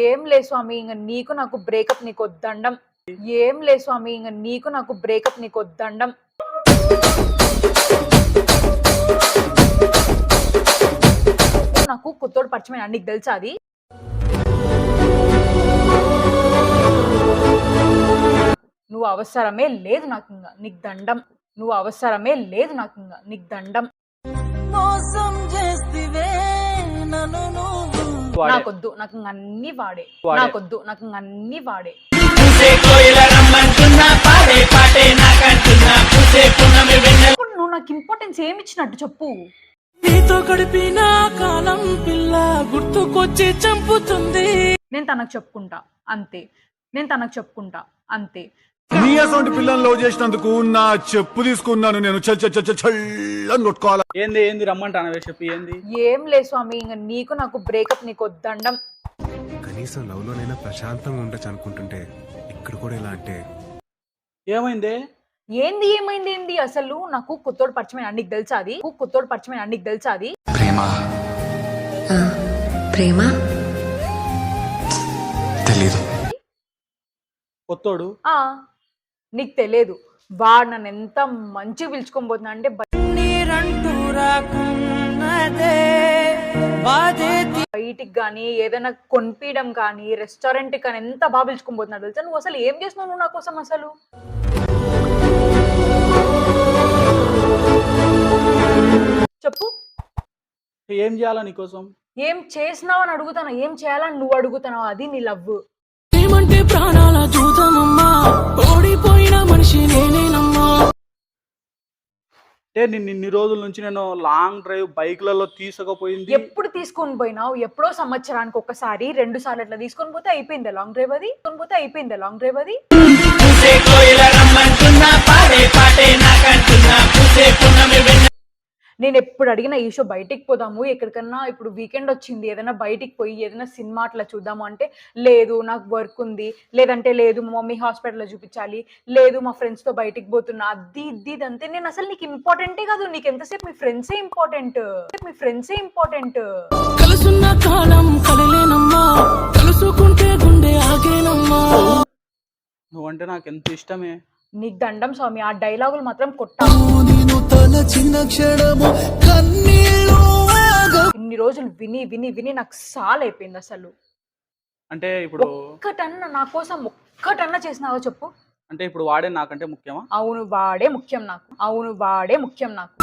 ఏం లే స్వామి ఇంక నీకు నాకు బ్రేకప్ నీకు దండం. ఏం లే స్వామి ఇంక నీకు నాకు బ్రేకప్ నీకు దండం. నాకు కొత్తోడు పరిచయమైన నీకు తెలుసా అది? నువ్వు అవసరమే లేదు నాకు ఇంకా నీకు దండం. నువ్వు అవసరమే లేదు నాకు ఇంకా నీకు దండం. మోసం చేస్తివే నన్ను నువ్వు నాకొద్దు నాకు ఇంక అన్ని వాడే. నాకొద్దు నాకు ఇంక అన్ని వాడే నువ్వు నాకు ఇంపార్టెన్స్ ఏమి ఇచ్చినట్టు చెప్పు. నీతో గడిపిన కాలం పిల్ల గుర్తుకొచ్చి చంపుతుంది. నేను తనకు చెప్పుకుంటా అంతే. నేను తనకు చెప్పుకుంటా అంతే. నీ అసొంటి పిల్లల్ని లవ్ చేసినందుకు నా చెప్పు తీసుకున్నాను. నేను చల్ చల్ చల్ చల్ చల్లని కొట్టుకోవాలా ఏంది ఏంది రమ్మంటానవే చెప్పి ఏంది? ఏం లే స్వామి ఇంక నీకు నాకు బ్రేకప్ నీకు వద్దండం కనీసం లవ్ లోనైనా ప్రశాంతంగా ఉండొచ్చు అనుకుంటుంటే ఇక్కడ కూడా ఇలా అంటే ఏమైంది? ఏంది ఏమైంది ఏంది? అసలు నాకు కొత్తోడు పరిచయమైన నీకు తెలుసా అది? కొత్తోడు పరిచయమైన నీకు తెలుసా అది? ప్రేమ? ఆ, ప్రేమ? తెలీదు. కొత్తోడు? ఆ. నీకు తెలియదు. వాడు నన్ను ఎంత మంచిగా పిలుచుకొని పోతున్నా అంటే బయటికి కానీ ఏదైనా కొనిపించడం కానీ రెస్టారెంట్ కానీ ఎంత బాగా పిలుచుకొని పోతున్నాడు తెలుసా? నువ్వు అసలు ఏం చేస్తున్నావు నువ్వు నా కోసం అసలు? చెప్పు. ఏం చేయాలా నీకోసం ఏం చేసినావు అని అడుగుతాను? ఏం చేయాలని నువ్వు అడుగుతున్నావు? అది నీ లవ్ ఏమంటే ప్రాణాల చూద్దామమ్మా ఓడిపోయిన మనిషి నేనేనమ్మా అంటే నిన్ను ఇన్ని రోజుల నుంచి నేను లాంగ్ డ్రైవ్ బైక్లలో తీసుకుపోయింది. ఎప్పుడు తీసుకొని పోయినావు? ఎప్పుడో సంవత్సరానికి ఒకసారి రెండు సార్లు అట్లా తీసుకొని పోతే అయిపోయింది లాంగ్ డ్రైవ్ అది? తీసుకొని పోతే అయిపోయింది లాంగ్ డ్రైవ్ అది? నేను ఎప్పుడు అడిగిన ఈ షో బయటికి పోదాము ఎక్కడికన్నా ఇప్పుడు వీకెండ్ వచ్చింది ఏదైనా బయటికి పోయి ఏదైనా సినిమా అట్లా చూద్దాము? అంటే లేదు నాకు వర్క్ ఉంది. లేదంటే లేదు మా మమ్మీ హాస్పిటల్లో చూపించాలి. లేదు మా ఫ్రెండ్స్తో బయటికి పోతున్నా. అది ఇది ఇది అంతే. నేను అసలు నీకు ఇంపార్టెంటే కాదు. నీకు ఎంతసేపు మీ ఫ్రెండ్సే ఇంపార్టెంట్? మీ ఫ్రెండ్సే ఇంపార్టెంట్? కలుసున్న కాలం కలలేనమ్మా కలుసుకుంటే గుండె ఆగేనమ్మా. నువ్వంటే నాకు ఎంత ఇష్టమే? నీకు దండం స్వామి ఆ డైలాగులు మాత్రం కొట్టా ఇన్ని రోజులు విని విని విని నాకు సాల్ అయిపోయింది అసలు. అంటే ఇప్పుడు ఒక్కటన్నా నా కోసం ఒక్కటన్నా చేసినావో చెప్పు. అంటే ఇప్పుడు వాడే నాకంటే ముఖ్యమా? అవును వాడే ముఖ్యం నాకు. అవును వాడే ముఖ్యం నాకు.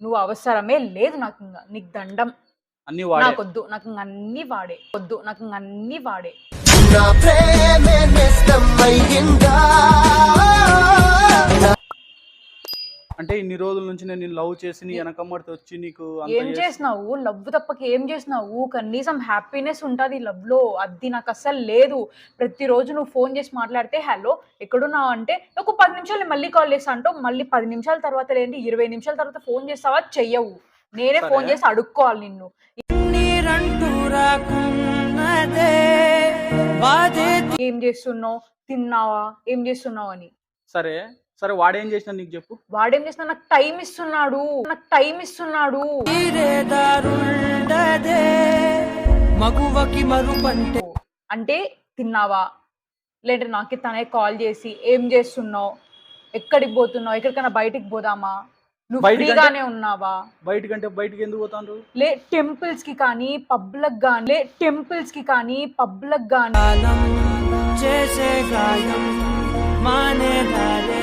నువ్వు అవసరమే లేదు నాకు ఇంకా. నీకు దండం అన్ని వాడే. నాకొద్దు నాకు ఇంక అన్ని వాడే. వద్దు నాకు అన్ని వాడే. నా ప్రేమే నిస్తమయ్యిందా అంటే ఇన్ని రోజుల నుంచి నేను లవ్ చేసి నీ వెనకమ్మడితో వచ్చి నీకు అంత ఏం చేసి- చేసినావు? లవ్ తప్పక ఏం చేసినావు? కనీసం హ్యాపీనెస్ ఉంటుంది లవ్లో అది నాకు అస్సలు లేదు. ప్రతిరోజు నువ్వు ఫోన్ చేసి మాట్లాడితే హలో ఎక్కడున్నావు? అంటే ఒక పది నిమిషాలు మళ్ళీ కాల్ చేస్తా అంటావు. మళ్ళీ పది నిమిషాల తర్వాత ఏంటి? ఇరవై నిమిషాల తర్వాత ఫోన్ చేస్తావా? చెయ్యవు. నేనే. ఫోన్ చేసి అడుక్కోవాలి నిన్ను. ఏం చేస్తున్నావు? తిన్నావా? ఏం చేస్తున్నావు అని. సరే. సరే వాడేం చేసినా నీకు చెప్పు. వాడేం చేస్తున్నా నాకు టైం ఇస్తున్నాడు. నాకు టైం ఇస్తున్నాడు. తీరే దారుండదే మగువకి మరుపంటే అంటే తిన్నావా? లేదంటే నాకు తనే కాల్ చేసి ఏం చేస్తున్నావు? ఎక్కడికి పోతున్నావు? ఎక్కడికైనా బయటికి పోదామా? నువ్వు బయటికి అంటే- ఫ్రీగానే ఉన్నావా? బయటకంటే బయటికి ఎందుకు పోతాండ్రు? లే టెంపుల్స్కి కానీ పబ్లకు కానీ లే టెంపుల్స్కి కానీ పబ్లకు మానేదాలే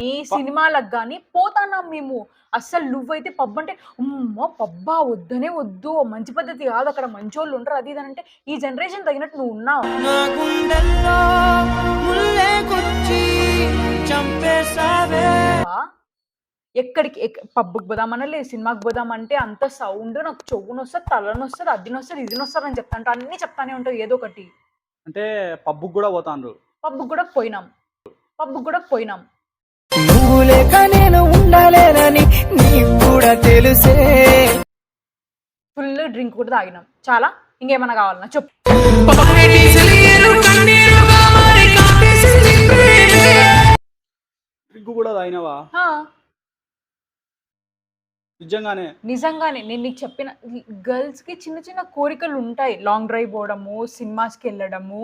ఈ సినిమాలకు కానీ పోతాన్నాం మేము. అస్సలు నువ్వైతే పబ్ అంటే అమ్మో పబ్బా వద్దనే వద్దు. మంచి పద్ధతి కాదు. అక్కడ మంచోళ్ళు ఉంటారు అది ఇది అని అంటే ఈ జనరేషన్ తగినట్టు నువ్వు ఉన్నావు. నా గుండెల్లో ముల్లే గుచ్చి చంపేసావే? ఎక్కడికి ఎక్- పబ్బుకి పోదామన్నా లేదు సినిమాకి పోదామంటే అంత సౌండ్ నాకు చెవుని వస్తుంది తలని వస్తుంది అది వస్తుంది ఇది వస్తుంది అని చెప్తాంట అన్ని చెప్తానే ఉంటావు ఏదో ఒకటి. అంటే పబ్బుకి కూడా పోతాండ్రు? పబ్బుకి కూడా పోయినాం. పబ్బుకి కూడా పోయినాం. నువ్వు లేక నేను ఉండలేనని నీకు కూడా తెలుసే. ఫుల్ డ్రింక్ కూడా తాగినాం. చాలా? ఇంకేమన్నా కావాలన్నా చెప్పు. డ్రింక్ కూడా తాగినావా? నిజంగానే. నిజంగానే. నేను నీకు చెప్పిన గర్ల్స్కి చిన్న చిన్న కోరికలు ఉంటాయి లాంగ్ డ్రైవ్ పోవడము సినిమాస్కి వెళ్ళడము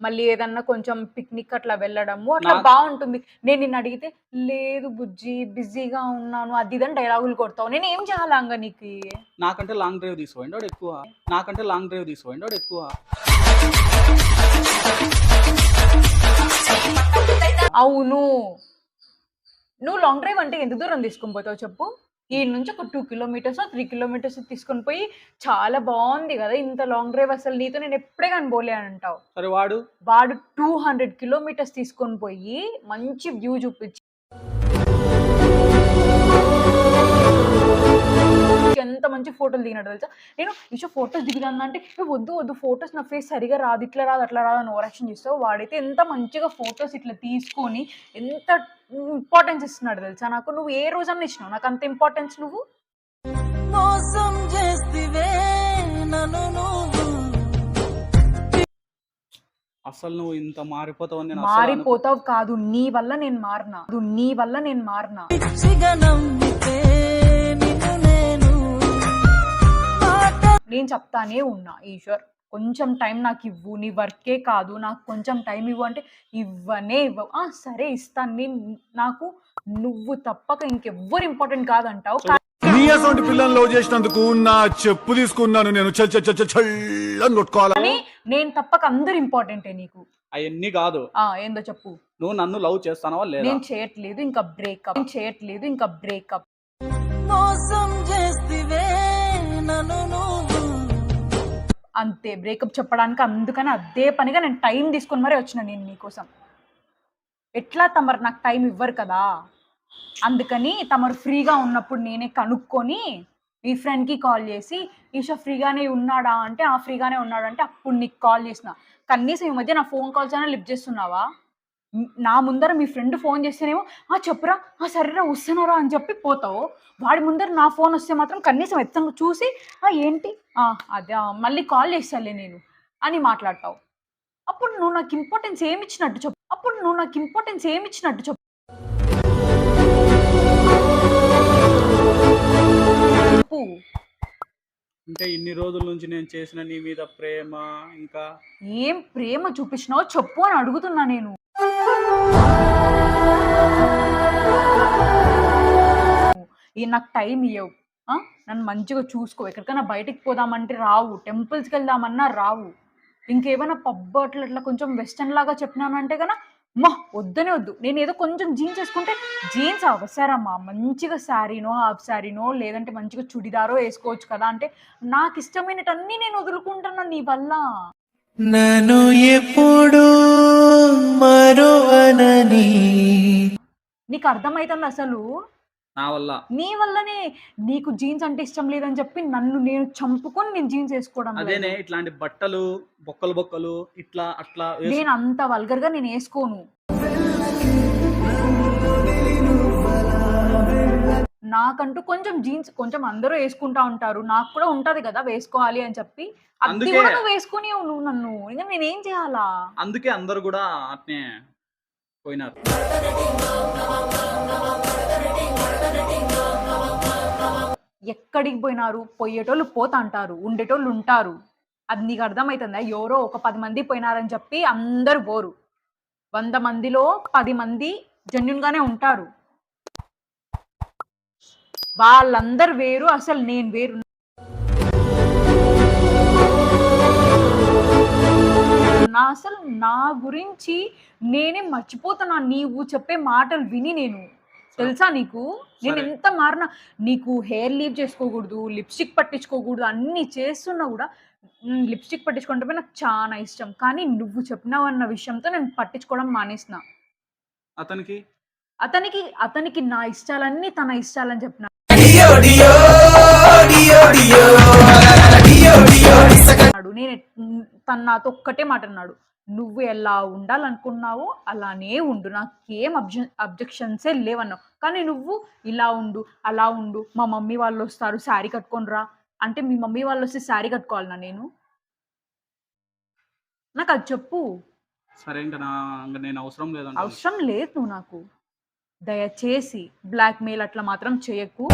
మళ్ళీ ఏదన్నా కొంచెం పిక్నిక్ అట్లా వెళ్ళడము అట్లా బాగుంటుంది నేను నిన్ను అడిగితే లేదు బుజ్జి బిజీగా ఉన్నాను. అది ఇదని డైలాగులు కొడతావు. నేను ఏం చేయాలా అంగ నీకు? నాకంటే లాంగ్ డ్రైవ్ తీసుకోండి వాడు ఎక్కువ. నాకంటే లాంగ్ డ్రైవ్ తీసుకోండి వాడు ఎక్కువ. అవును. నువ్వు లాంగ్ డ్రైవ్ అంటే ఎంత దూరం తీసుకొని పోతావు చెప్పు? ఈ నుంచి ఒక టూ కిలోమీటర్స్ త్రీ కిలోమీటర్స్ తీసుకొని పోయి చాలా బాగుంది కదా ఇంత లాంగ్ డ్రైవ్ అసలు. నీతో నేను ఎప్పుడే కానీ పోలే అని అంటావు. సరే వాడు? వాడు టూ హండ్రెడ్ కిలోమీటర్స్ తీసుకొని పోయి మంచి వ్యూ చూపించి ఎంత మంచి ఫోటోలు దిగినట్టు తెలుసా? నేను ఇషో ఫోటోస్ దిగుదాను అంటే "ఏ, వద్దు వద్దు ఫొటోస్ నా ఫేస్ సరిగా రాదు ఇట్లా రాదు అట్లా రాదు అని ఓవరాక్షన్ చేస్తావు. వాడైతే ఎంత మంచిగా ఫొటోస్ ఇట్లా తీసుకొని ఎంత ఇంపార్టెన్స్ ఇస్తున్నాడు తెలుసా? నాకు నువ్వు ఏ రోజన్నా ఇచ్చినావు? నాకు అంత ఇంపార్టెన్స్ నువ్వు? మోసం చేస్తివే నన్ను నువ్వు. అసలు నువ్వు ఇంత అనుకో- మారిపోతావు కాదు నీ వల్ల నేను మారినా. అది నీ వల్ల నేను మారినా. నేను చెప్తానే ఉన్నా ఈశ్వర్. కొంచెం టైం నాకు ఇవ్వు. నీ వర్కే కాదు. నాకు కొంచెం టైం ఇవ్వు అంటే ఇవ్వనే ఇవ్వవు ఆ, సరే ఇస్తాను. నేను నాకు నువ్వు తప్పక ఇంకెవ్వరు ఇంపార్టెంట్ కాదంటావు. నీ అసొంటి పిల్లల్ని లవ్ చేసినందుకు నా చెప్పు తీసుకున్నాను నేను చల్ చల్ చల్ చల్ చల్లని కొట్టుకోవాలా? కానీ నేను తప్పక అందరు ఇంపార్టెంటే నీకు. అవన్నీ కాదు. ఆ ఏందో చెప్పు. నువ్వు నన్ను లవ్ చేస్తానవా లేదా? నేను చేయట్లేదు. ఇంకా బ్రేకప్. నేను చేయట్లేదు. ఇంకా బ్రేకప్. మోసం చేస్తివే నన్ను అంతే బ్రేకప్ చెప్పడానికి అందుకని అదే పనిగా నేను టైం తీసుకొని మరీ వచ్చిన నేను నీకోసం. ఎట్లా తమరు నాకు టైం ఇవ్వరు కదా? అందుకని తమరు ఫ్రీగా ఉన్నప్పుడు నేనే కనుక్కొని మీ ఫ్రెండ్కి కాల్ చేసి ఈషా ఫ్రీగానే ఉన్నాడా అంటే ఆ ఫ్రీగానే ఉన్నాడు అంటే అప్పుడు నీకు కాల్ చేసిన. కనీసం ఈ మధ్య నా ఫోన్ కాల్స్ అయినా లిఫ్ట్ చేస్తున్నావా? నా ముందర మీ ఫ్రెండ్ ఫోన్ చేస్తేనేమో ఆ చెప్పురా ఆ సరేరా వస్తున్నారా అని చెప్పి పోతావు. వాడి ముందర నా ఫోన్ వస్తే మాత్రం కనీసం ఎత్తంగా చూసి "ఆ, ఏంటి? "ఆ, అదే మళ్ళీ కాల్ చేస్తాలే నేను అని మాట్లాడతావు. అప్పుడు నువ్వు నాకు ఇంపార్టెన్స్ ఏమి ఇచ్చినట్టు చెప్పు. అప్పుడు నువ్వు నాకు ఇంపార్టెన్స్ ఏమి ఇచ్చినట్టు చెప్పు. చెప్పు. అంటే ఇన్ని రోజుల నుంచి నేను చేసిన నీ మీద ప్రేమ ఇంకా? ఏం ప్రేమ చూపించినావో చెప్పు అని అడుగుతున్నా నేను. ఈ నాకు టైం ఇవ్వవు ఆ? నన్ను మంచిగా చూసుకో. ఎక్కడికైనా బయటికి పోదామంటే రావు. టెంపుల్స్కి వెళ్దామన్నా రావు. ఇంకేమైనా పబ్ అట్లా అట్లా కొంచెం వెస్టర్న్ లాగా చెప్పినానంటే కన్నా మా వద్దనే వద్దు. నేను ఏదో కొంచెం జీన్స్ వేసుకుంటే జీన్స్ అవసరమా? మంచిగా శారీనో హాఫ్ శారీనో లేదంటే మంచిగా చుడిదారో వేసుకోవచ్చు కదా అంటే నాకు ఇష్టమైనటన్నీ నేను వదులుకుంటున్నా నీ వల్ల. నన్ను ఎప్పుడు మరువనని. నీకు అర్థమవుతుంది అసలు? నా వల్ల. నీ వల్లనే నీకు జీన్స్ అంటే ఇష్టం లేదని చెప్పి నన్ను నేను చంపుకొని నేను జీన్స్ వేసుకోవడం. అదేనే ఇట్లాంటి బట్టలు బొక్కలు బొక్కలు ఇట్లా అట్లా నేను అంత వల్గర్గా నేను వేసుకోను. నాకంటూ కొంచెం జీన్స్ కొంచెం అందరూ వేసుకుంటా ఉంటారు. నాకు కూడా ఉంటది కదా వేసుకోవాలి అని చెప్పి. అది అందుకే- కూడా నువ్వు వేసుకుని నువ్వు నన్ను. ఇంకా నేనేం చేయాలా? అందుకే అందరు కూడా అట్నే పోయినారు. ఎక్కడికి పోయినారు? పోయేటోళ్ళు పోతా అంటారు. ఉండేటోళ్ళు ఉంటారు. అది నీకు అర్థమవుతుందా ఎవరో ఒక పది మంది పోయినారని చెప్పి అందరు పోరు. వంద మందిలో పది మంది జెన్యున్ గానే ఉంటారు. వాళ్ళందరు వేరు అసలు నేను వేరు. నా అసలు నా గురించి నేనే మర్చిపోతున్నా. నీవు చెప్పే మాటలు విని నేను. తెలుసా నీకు? నేను. ఎంత మారినా నీకు హెయిర్ లీవ్ చేసుకోకూడదు లిప్స్టిక్ పట్టించుకోకూడదు అన్ని చేస్తున్నా కూడా లిప్స్టిక్ పట్టించుకుంటే నాకు చాలా ఇష్టం. కానీ నువ్వు చెప్పినావు అన్న విషయంతో నేను పట్టించుకోవడం మానేసిన. అతనికి? అతనికి అతనికి నా ఇష్టాలన్నీ తన ఇష్టాలని చెప్పిన నేను తను నాతో ఒక్కటే మాట అన్నాడు. నువ్వు ఎలా ఉండాలనుకున్నావో అలానే ఉండు. నాకేం అబ్జ అబ్జెక్షన్సే లేవన్నావు. కానీ నువ్వు ఇలా ఉండు అలా ఉండు. మా మమ్మీ వాళ్ళు వస్తారు శారీ కట్టుకొని రా. అంటే మీ మమ్మీ వాళ్ళు వస్తే శారీ కట్టుకోవాలనా నేను? నాకు అది చెప్పు. సరే ఇంకా నా ఇంకా నేను అవసరం లేదంట అవసరం లేదు నువ్వు నాకు. దయచేసి బ్లాక్మెయిల్ అట్లా మాత్రం చేయకు.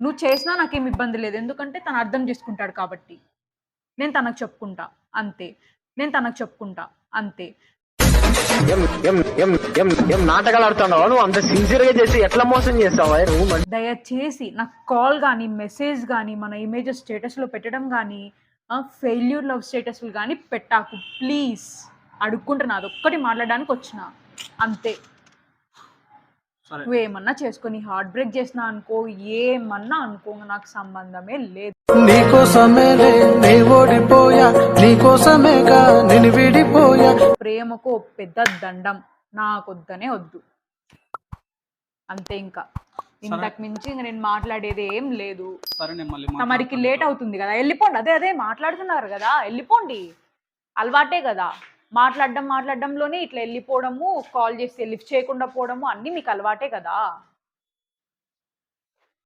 నువ్వు చేసినా నాకేం ఇబ్బంది లేదు. ఎందుకంటే తను అర్థం చేసుకుంటాడు కాబట్టి. నేను తనకు చెప్పుకుంటా. అంతే. నేను తనకు చెప్పుకుంటా. అంతే. ఏం ఏం ఏం ఏం ఏం నాటకాలు ఆడుతున్నావా? నువ్వు అంత సిన్సియర్గా చేసి ఎట్లా మోసం చేస్తావా? దయచేసి నాకు కాల్ కానీ మెసేజ్ కానీ మన ఇమేజెస్ స్టేటస్లో పెట్టడం కానీ ఫెయిల్యూర్ లవ్ స్టేటస్లు కానీ పెట్టాకు. ప్లీజ్ అడుక్కుంటున్నా అదొక్కటి మాట్లాడడానికి వచ్చిన. అంతే. నువ్వేమన్నా చేసుకొని హార్ట్ బ్రేక్ చేసినా అనుకో ఏమన్నా అనుకో నాకు సంబంధమే లేదు. నీకోసమేలే నీ ఓడిపోయా. నీకోసమేగా నేను విడిపోయా. ప్రేమకు పెద్ద దండం. నాకొద్దనే వద్దు. అంతే ఇంకా. ఇంతకు మించి ఇంక నేను మాట్లాడేది ఏం లేదు. సరే నేను మళ్ళీ తమరికి. లేట్ అవుతుంది కదా. వెళ్ళిపోండి. అదే అదే మాట్లాడుతున్నారు కదా. వెళ్ళిపోండి. అలవాటే కదా. మాట్లాడడం మాట్లాడడంలోనే ఇట్లా వెళ్ళిపోవడము కాల్ చేస్తే లిఫ్ట్ చేయకుండా పోవడము అన్నీ మీకు అలవాటే కదా.